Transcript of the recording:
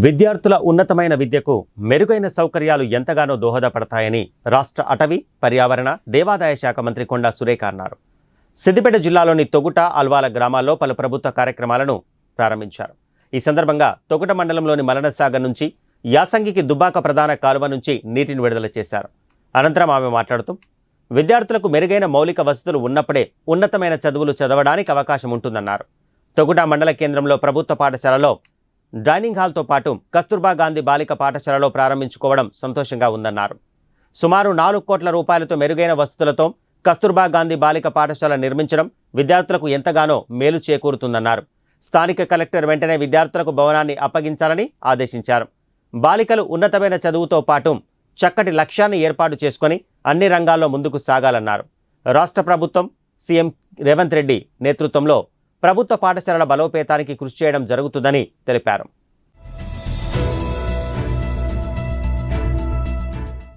విద్యార్థుల ఉన్నతమైన విద్యకు మెరుగైన సౌకర్యాలు ఎంతగానో దోహదపడతాయని రాష్ట్ర అటవీ పర్యావరణ దేవాదాయ శాఖ మంత్రి కొండా సురేఖ అన్నారు. సిద్దిపేట జిల్లాలోని తొగుట అల్వాల గ్రామాల్లో పలు ప్రభుత్వ కార్యక్రమాలను ప్రారంభించారు. ఈ సందర్భంగా తొగుట మండలంలోని మలనసాగర్ నుంచి యాసంగికి దుబ్బాక ప్రధాన కాలువ నుంచి నీటిని విడుదల చేశారు. అనంతరం ఆమె మాట్లాడుతూ విద్యార్థులకు మెరుగైన మౌలిక వసతులు ఉన్నప్పుడే ఉన్నతమైన చదువులు చదవడానికి అవకాశం ఉంటుందన్నారు. తొగుట మండల కేంద్రంలో ప్రభుత్వ పాఠశాలలో డైనింగ్ హాల్తో పాటు కస్తూర్బా గాంధీ బాలిక పాఠశాలలో ప్రారంభించుకోవడం సంతోషంగా ఉందన్నారు. సుమారు నాలుగు కోట్ల రూపాయలతో మెరుగైన వసతులతో కస్తూర్బా గాంధీ బాలిక పాఠశాల నిర్మించడం విద్యార్థులకు ఎంతగానో మేలు చేకూరుతుందన్నారు. స్థానిక కలెక్టర్ వెంటనే విద్యార్థులకు భవనాన్ని అప్పగించాలని ఆదేశించారు. బాలికలు ఉన్నతమైన చదువుతో పాటు చక్కటి లక్ష్యాన్ని ఏర్పాటు చేసుకొని అన్ని రంగాల్లో ముందుకు సాగాలన్నారు. రాష్ట్ర ప్రభుత్వం సీఎం రేవంత్ రెడ్డి నేతృత్వంలో ప్రభుత్వ పాఠశాలల బలోపేతానికి కృషి చేయడం జరుగుతుందని తెలిపారు.